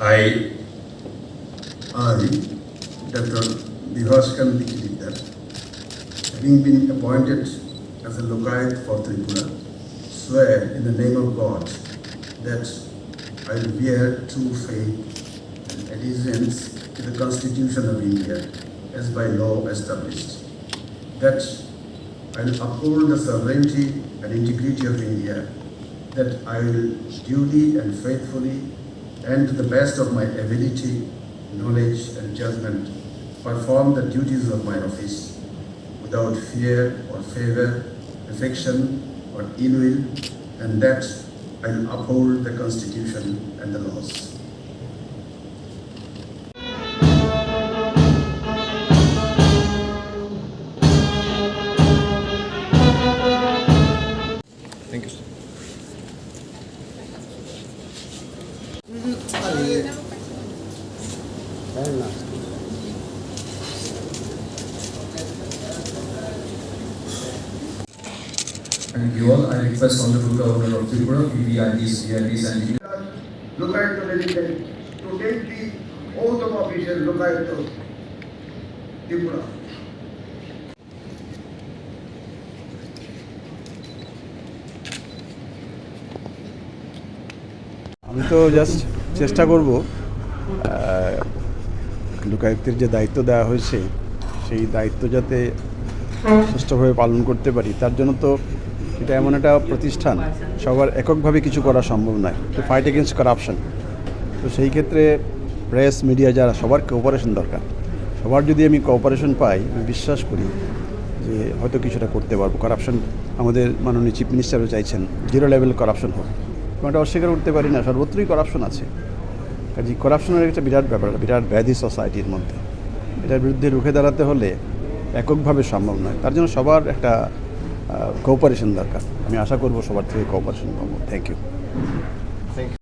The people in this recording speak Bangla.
I, I, Dr. Bihaskan leader, having been appointed as a Lokayat for Tripura, swear in the name of God that I will bear true faith and allegiance to the Constitution of India as by law established, that I will uphold the sovereignty and integrity of India that I will duly and faithfully and to the best of my ability, knowledge, and judgment perform the duties of my office without fear or favor, affection or ill will, and that I will uphold the Constitution and the laws. Thank you all. I request Honorable Governor of Tripura, VVIPs, VIPs and Lokayata delegate to take the oath of office as লোকায়ত ত্রিপুরা আমি তো জাস্ট চেষ্টা করব লোকায়ুক্তের যে দায়িত্ব দেওয়া হয়েছে, সেই দায়িত্ব যাতে সুষ্ঠুভাবে পালন করতে পারি, তার জন্য তো এটা এমন একটা প্রতিষ্ঠান, সবার এককভাবে কিছু করা সম্ভব নয় তো ফাইট এগেনস্ট করাপশন তো সেই ক্ষেত্রে প্রেস মিডিয়া যারা, সবার কোঅপারেশন দরকার। সবার যদি আমি কোঅপারেশন পাই, আমি বিশ্বাস করি যে হয়তো কিছুটা করতে পারব। করাপশন আমাদের মাননীয় চিফ মিনিস্টারও চাইছেন জিরো লেভেল করাপশন হোক। আমি এটা অস্বীকার করতে পারি না, সর্বত্রই করাপশন আছে। কাজে করাপশনের একটা বিরাট ব্যাপার বিরাট ব্যাধি সোসাইটির মধ্যে। এটার বিরুদ্ধে রুখে দাঁড়াতে হলে এককভাবে সম্ভব নয়। তার জন্য সবার একটা কোঅপারেশন দরকার। আমি আশা করব সবার থেকে কোঅপারেশন পাবো। Thank you